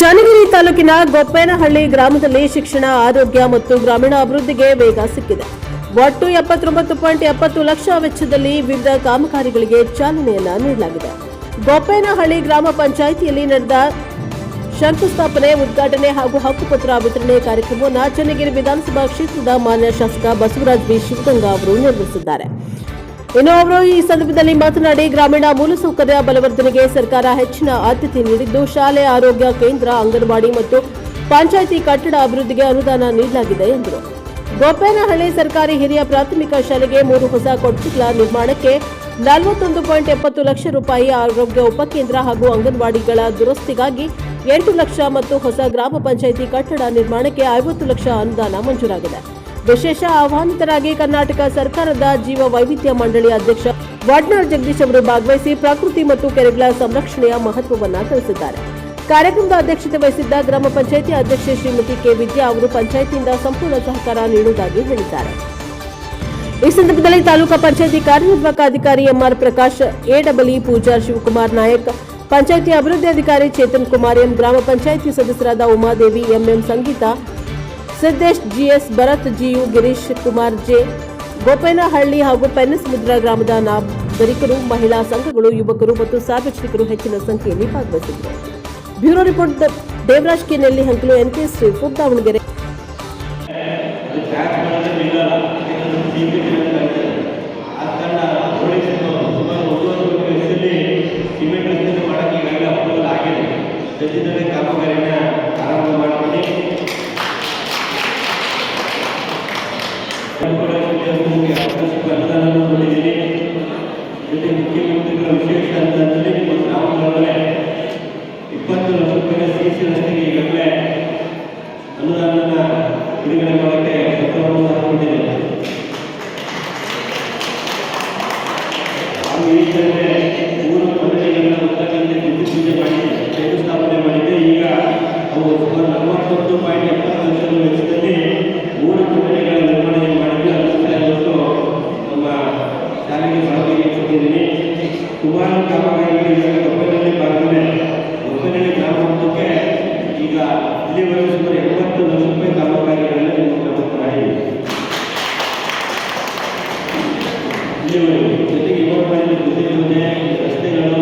ಚನ್ನಗಿರಿ ತಾಲೂಕಿನ ಗೊಪ್ಪೇನಹಳ್ಳಿ ಗ್ರಾಮದಲ್ಲಿ ಶಿಕ್ಷಣ, ಆರೋಗ್ಯ ಮತ್ತು ಗ್ರಾಮೀಣ ಅಭಿವೃದ್ಧಿಗೆ ವೇಗ ಸಿಕ್ಕಿದೆ. ಒಟ್ಟು ಎಪ್ಪತ್ತೊಂಬತ್ತು ಪಾಯಿಂಟ್ ಎಪ್ಪತ್ತು ಲಕ್ಷ ವೆಚ್ಚದಲ್ಲಿ ವಿವಿಧ ಕಾಮಗಾರಿಗಳಿಗೆ ಚಾಲನೆಯನ್ನು ನೀಡಲಾಗಿದೆ. ಗೊಪ್ಪೇನಹಳ್ಳಿ ಗ್ರಾಮ ಪಂಚಾಯಿತಿಯಲ್ಲಿ ನಡೆದ ಶಂಕುಸ್ಥಾಪನೆ, ಉದ್ಘಾಟನೆ ಹಾಗೂ ಹಕ್ಕುಪತ್ರ ವಿತರಣೆ ಕಾರ್ಯಕ್ರಮವನ್ನು ಚನ್ನಗಿರಿ ವಿಧಾನಸಭಾ ಕ್ಷೇತ್ರದ ಮಾನ್ಯ ಶಾಸಕ ಬಸವರಾಜ ಬಿ. ಶಿವಗಂಗಾ ಅವರು ನಿರ್ವಹಿಸಿದ್ದಾರೆ. ಇನ್ನು ಅವರು ಈ ಸಂದರ್ಭದಲ್ಲಿ ಮಾತನಾಡಿ ಗ್ರಾಮೀಣ ಮೂಲಸೌಕರ್ಯ ಬಲವರ್ಧನೆಗೆ ಸರ್ಕಾರ ಹೆಚ್ಚಿನ ಆದ್ಯತೆ ನೀಡಿದ್ದು, ಶಾಲೆ, ಆರೋಗ್ಯ ಕೇಂದ್ರ, ಅಂಗನವಾಡಿ ಮತ್ತು ಪಂಚಾಯಿತಿ ಕಟ್ಟಡ ಅಭಿವೃದ್ಧಿಗೆ ಅನುದಾನ ನೀಡಲಾಗಿದೆ ಎಂದರು. ಗೋಪೇನಹಳ್ಳಿ ಸರ್ಕಾರಿ ಹಿರಿಯ ಪ್ರಾಥಮಿಕ ಶಾಲೆಗೆ ಮೂರು ಹೊಸ ಕೊಠಡಿಗಳ ನಿರ್ಮಾಣಕ್ಕೆ ನಲವತ್ತೊಂದು ಪಾಯಿಂಟ್ ಎಪ್ಪತ್ತು ಲಕ್ಷ ರೂಪಾಯಿ ಆರೋಗ್ಯ ಉಪಕೇಂದ್ರ ಹಾಗೂ ಅಂಗನವಾಡಿಗಳ ದುರಸ್ತಿಗಾಗಿ ಎಂಟು ಲಕ್ಷ ಮತ್ತು ಹೊಸ ಗ್ರಾಮ ಪಂಚಾಯಿತಿ ಕಟ್ಟಡ ನಿರ್ಮಾಣಕ್ಕೆ ಐವತ್ತು ಲಕ್ಷ ಅನುದಾನ ಮಂಜೂರಾಗಿದೆ. ವಿಶೇಷ ಆಹ್ವಾನಿತರಾಗಿ ಕರ್ನಾಟಕ ಸರ್ಕಾರದ ಜೀವ ವೈವಿಧ್ಯ ಮಂಡಳಿ ಅಧ್ಯಕ್ಷ ವಡ್ನಾಳ್ ಜಗದೀಶ್ ಅವರು ಭಾಗವಹಿಸಿ ಪ್ರಕೃತಿ ಮತ್ತು ಕೆರೆಗಳ ಸಂರಕ್ಷಣೆಯ ಮಹತ್ವವನ್ನು ತಿಳಿಸಿದ್ದಾರೆ. ಕಾರ್ಯಕ್ರಮದ ಅಧ್ಯಕ್ಷತೆ ವಹಿಸಿದ್ದ ಗ್ರಾಮ ಪಂಚಾಯಿತಿ ಅಧ್ಯಕ್ಷೆ ಶ್ರೀಮತಿ ಕೆ ವಿದ್ಯಾ ಅವರು ಪಂಚಾಯಿತಿಯಿಂದ ಸಂಪೂರ್ಣ ಸಹಕಾರ ನೀಡುವುದಾಗಿ ಹೇಳಿದ್ದಾರೆ. ಈ ಸಂದರ್ಭದಲ್ಲಿ ತಾಲೂಕಾ ಪಂಚಾಯಿತಿ ಕಾರ್ಯನಿರ್ವಾಹಕ ಅಧಿಕಾರಿ ಎಂಆರ್ ಪ್ರಕಾಶ್ ಎಡಬ್ಲ್ಇ ಪೂಜಾರ್ ಶಿವಕುಮಾರ್ ನಾಯಕ್, ಪಂಚಾಯಿತಿ ಅಭಿವೃದ್ಧಿ ಅಧಿಕಾರಿ ಚೇತನ್ ಕುಮಾರ್ ಎಂ, ಗ್ರಾಮ ಪಂಚಾಯಿತಿ ಸದಸ್ಯರಾದ Umadevi, MM Sangeeta Siddesh, GS Bharat, GU Girish Kumar, J Gopenahalli ಹಾಗೂ ಪೆನ್ನಸಮುದ್ರ ಗ್ರಾಮದ ನಾಗರಿಕರು ಮಹಿಳಾ ಸಂಘಗಳು, ಯುವಕರು ಮತ್ತು ಸಾರ್ವಜನಿಕರು ಹೆಚ್ಚಿನ ಸಂಖ್ಯೆಯಲ್ಲಿ ಭಾಗವಹಿಸಿದ್ದರು. ಬ್ಯೂರೋ ರಿಪೋರ್ಟ್ ದೇವರಾಜ್ ಕೆ ನೆಲ್ಲಿ ಹಂಕಲು N Shri food Davanagere tax ಮಾಡೋದೇ ನಿಲ್ಲಲ್ಲ Gracias. ಸುಮಾರು ಕಾಮಗಾರಿಗಳು ಈಗ ಕಪ್ಪನಲ್ಲಿ ಭಾಗವೇ ಒಪ್ಪನಲ್ಲಿ ಗ್ರಾಮ ಹಂತಕ್ಕೆ ಈಗ ಇಲ್ಲಿವರೆಗೂ ಸುಮಾರು ಎಂಬತ್ತು ಲಕ್ಷ ರೂಪಾಯಿ ಕಾಮಗಾರಿಗಳನ್ನು ನಿಮ್ಮ ಕ್ರಮಕ್ಕೆ ಮಾಡಿದ್ದೀವಿ ಇಲ್ಲಿವರೆಗೂ ಜೊತೆಗೆ ಯುವಕರಲ್ಲಿ ಬುದ್ಧಿ ಯೋಜನೆ ರಸ್ತೆಗಳು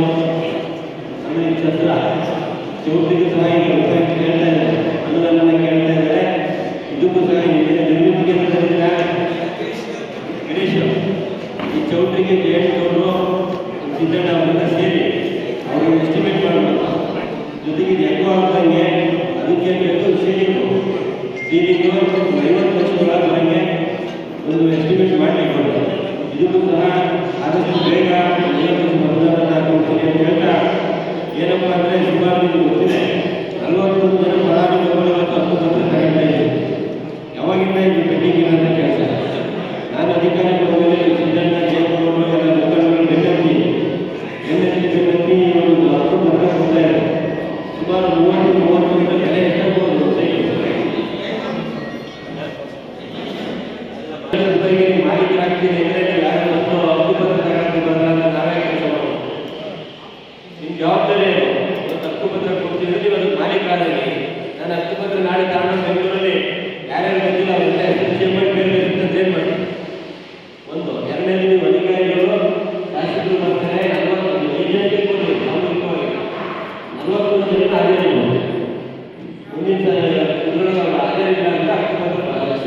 ಆಮೇಲೆ ಈ ಛತ್ರ ಚೌಟಿಗೂ ಸಹ ಈಗ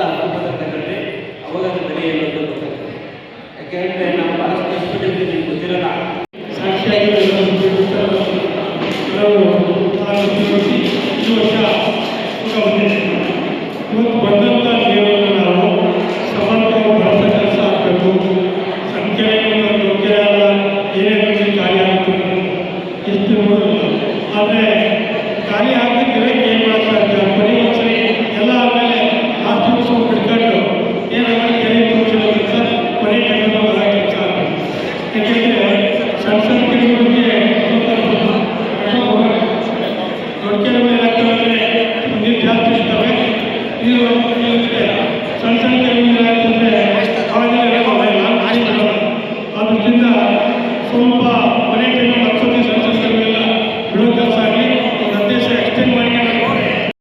ಹಕ್ಕುಪತ್ರ ತಗೊಂಡ್ರೆ ಅವಾಗ ಅದು ಅಂತ ಗೊತ್ತಾಗ್ತದೆ ಯಾಕೆಂದರೆ